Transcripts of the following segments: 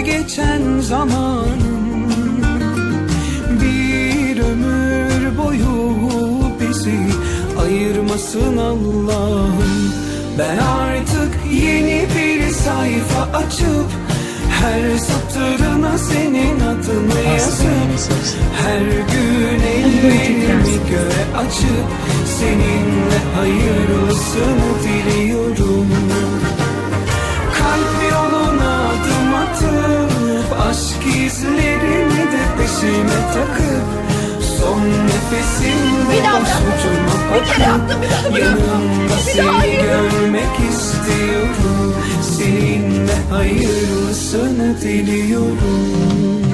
geçen zamanım Bir ömür boyu bizi ayırmasın Allah'ım. Ben artık yeni bir sayfa açıp her satırına senin adını yazıp Her gün ellerimi göğe açıp Seninle hayırlısını Aşk izlerini de peşime takıp Son nefesimde Bir başucuma bakıp. Yanımda seni görmek istiyorum. Seninle hayırlısını diliyorum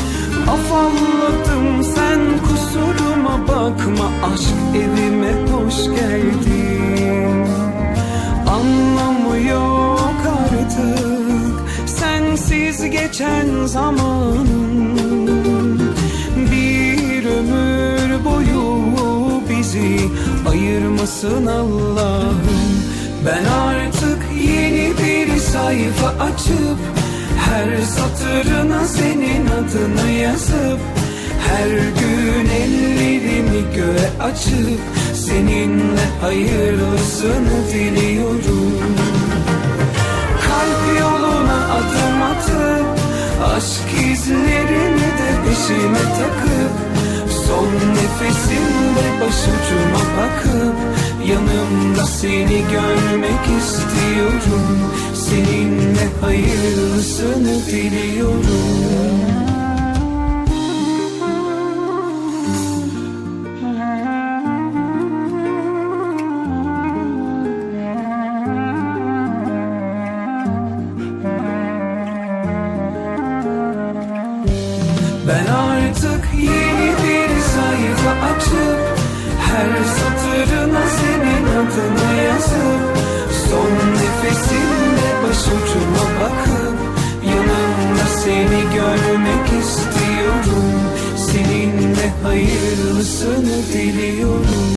geçen zamanım Bir ömür boyu bizi ayırmasın Allah'ım. Ben artık yeni bir sayfa açıp her satırına senin adını yazıp Her gün ellerimi göğe açıp Seninle hayırlısını diliyorum peşime takıp Son nefesimde başucuma bakıp Yanımda seni görmek istiyorum. Seninle hayırlısını diliyorum Ben artık yeni bir sayfa açıp Her satırına senin adını yazıp Son nefesimde başucuma bakıp Yanımda seni görmek istiyorum. Seninle hayırlısını diliyorum